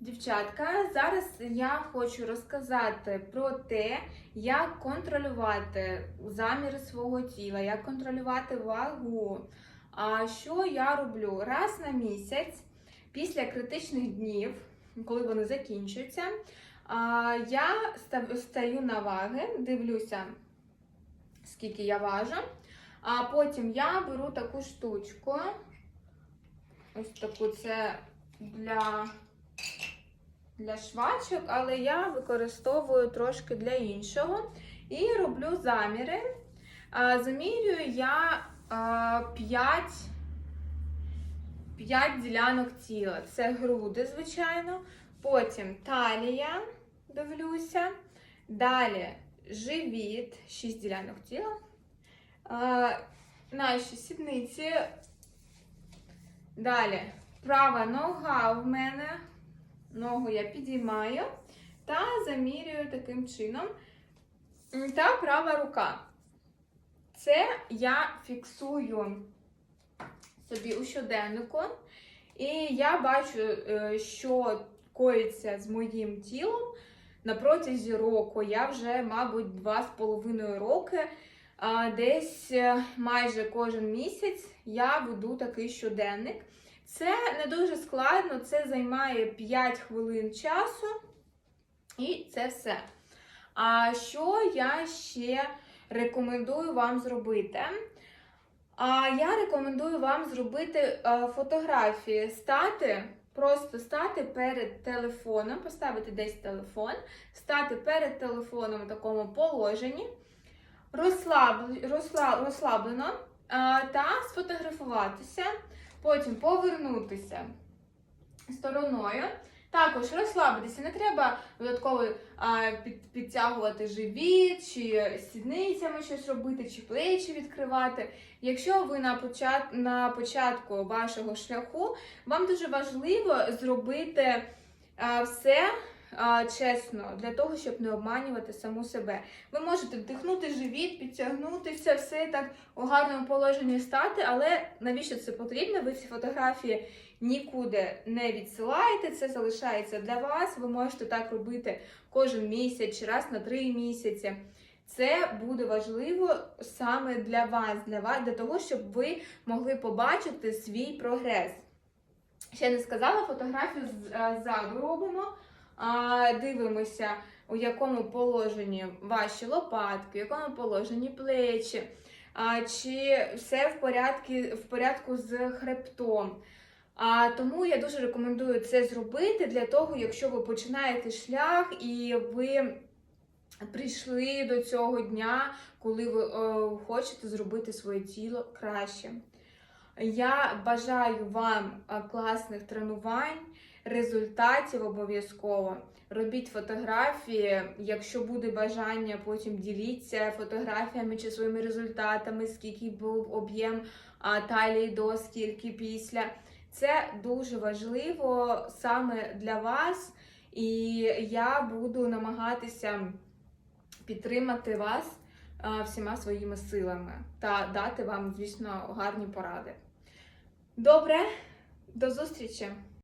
Дівчатка, зараз я хочу розказати про те, як контролювати заміри свого тіла, як контролювати вагу. А що я роблю? Раз на місяць, після критичних днів, коли вони закінчуються, я стаю на ваги, дивлюся, скільки я важу. А потім я беру таку штучку. Ось таку це для для швачок, але я використовую трошки для іншого. І роблю заміри. Замірюю я 5, 5 ділянок тіла. Це груди, звичайно. Потім талія, дивлюся. Далі живіт, 6 ділянок тіла. Наші сідниці. Далі права нога в мене. Ногу я підіймаю та замірюю таким чином. Та права рука. Це я фіксую собі у щоденнику. І я бачу, е, що коїться з моїм тілом на протязі року. Я вже, мабуть, два з половиною роки. Десь е, майже кожен місяць я веду такий щоденник. Це не дуже складно, це займає 5 хвилин часу, і це все. А що я ще рекомендую вам зробити? А я рекомендую вам зробити а, фотографії, стати, просто стати перед телефоном, поставити десь телефон, стати перед телефоном в такому положенні, розслаб, розслаб, розслаблено та сфотографуватися. Потім повернутися стороною. Також розслабитися. Не треба додатково а, під, підтягувати живіт, чи сідницями щось робити, чи плечі відкривати. Якщо ви на, почат, на початку вашого шляху, вам дуже важливо зробити а, все чесно, для того, щоб не обманювати саму себе. Ви можете вдихнути живіт, підтягнутися, все так у гарному положенні стати, але навіщо це потрібно? Ви ці фотографії нікуди не відсилаєте, це залишається для вас. Ви можете так робити кожен місяць чи раз на три місяці. Це буде важливо саме для вас, для вас, для того, щоб ви могли побачити свій прогрес. Ще не сказала, фотографію ззаду робимо. Дивимося, у якому положенні ваші лопатки, в якому положенні плечі, чи все в порядку, в порядку з хребтом. А, тому я дуже рекомендую це зробити для того, якщо ви починаєте шлях і ви прийшли до цього дня, коли ви е, хочете зробити своє тіло краще. Я бажаю вам е, класних тренувань, результатів обов'язково. Робіть фотографії. Якщо буде бажання, потім діліться фотографіями чи своїми результатами, скільки був об'єм талії до, скільки після. Це дуже важливо саме для вас, і я буду намагатися підтримати вас всіма своїми силами та дати вам, звісно, гарні поради. Добре, до зустрічі!